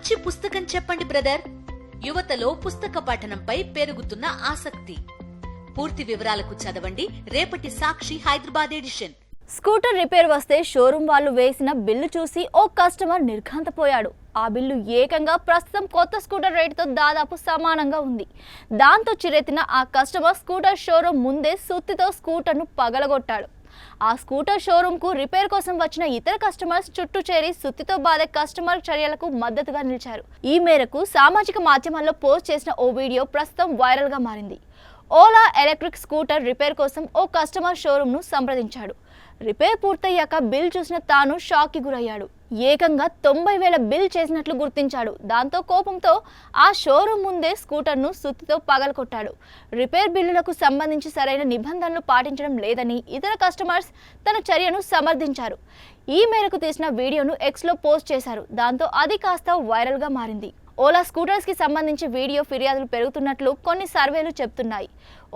మంచి పుస్తకం చెప్పండి బ్రదర్. యువతలో పుస్తక పఠనంపై పెరుగుతున్న ఆసక్తి. పూర్తి వివరాలకు చదవండి. రేపటి Sakshi Hyderabad edition. Scooter repair వస్తే షోరూం వాళ్ళు వేసిన బిల్లు చూసి ఓ కస్టమర్ నిర్ఘాంతపోయాడు. ఆ బిల్లు ఏకంగా ప్రస్తుతం కొత్త స్కూటర్ రేటుతో దాదాపు సమానంగా ఉంది. దాంతో చిరెత్తిన ఆ కస్టమర్ స్కూటర్ షోరూం ముందే సుత్తితో స్కూటర్ను పగలగొట్టాడు. ఆ స్కూటర్ షోరూంకు రిపేర్ కోసం వచ్చిన ఇతర కస్టమర్స్ చుట్టూ చేరి సుత్తితో బాధే కస్టమర్ చర్యలకు మద్దతుగా నిలిచారు. ఈ మేరకు సామాజిక మాధ్యమాల్లో పోస్ట్ చేసిన ఓ వీడియో ప్రస్తుతం వైరల్గా మారింది. ఓలా ఎలక్ట్రిక్ స్కూటర్ రిపేర్ కోసం ఓ కస్టమర్ షోరూంను సంప్రదించాడు. రిపేర్ పూర్తయ్యాక బిల్ చూసిన తాను షాక్కి గురయ్యాడు. ఏకంగా తొంభై వేల బిల్ చేసినట్లు గుర్తించాడు. దాంతో కోపంతో ఆ షోరూం ముందే స్కూటర్ను సుత్తితో పగలకొట్టాడు రిపేర్ బిల్లులకు సంబంధించి సరైన నిబంధనలు పాటించడం లేదని ఇతర కస్టమర్స్ తన చర్యను సమర్థించారు. ఈ మేరకు తీసిన వీడియోను ఎక్స్లో పోస్ట్ చేశారు. దాంతో అది కాస్త వైరల్గా మారింది. ఓలా స్కూటర్స్కి సంబంధించి వీడియో ఫిర్యాదులు పెరుగుతున్నట్లు కొన్ని సర్వేలు చెప్తున్నాయి.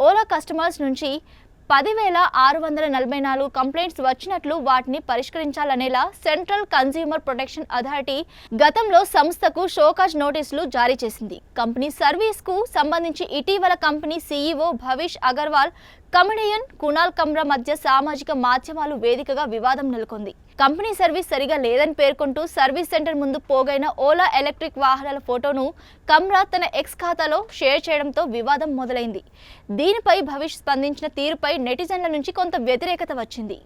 ఓలా కస్టమర్స్ నుంచి పదివేల ఆరు వందల నలభై నాలుగు కంప్లైంట్స్ వచ్చినట్లు వాటిని పరిష్కరించాలనేలా సెంట్రల్ కన్స్యూమర్ ప్రొటెక్షన్ అథారిటీ గతంలో సంస్థకు షోకాజ్ నోటీసులు జారీ చేసింది. కంపెనీ సర్వీస్కు సంబంధించి ఇటీవల company CEO Bhavish Aggarwal comedian Kunal Kamra మధ్య సామాజిక మాధ్యమాలు వేదికగా వివాదం నెలకొంది. కంపెనీ సర్వీస్ సరిగా లేదని పేర్కొంటూ సర్వీస్ సెంటర్ ముందు పోగైన ఓలా ఎలక్ట్రిక్ వాహనాల ఫోటోను కమ్రా తన ఎక్స్ ఖాతాలో షేర్ చేయడంతో వివాదం మొదలైంది. దీనిపై భవిష్ స్పందించిన తీరుపై నెటిజన్ల నుంచి కొంత వ్యతిరేకత వచ్చింది.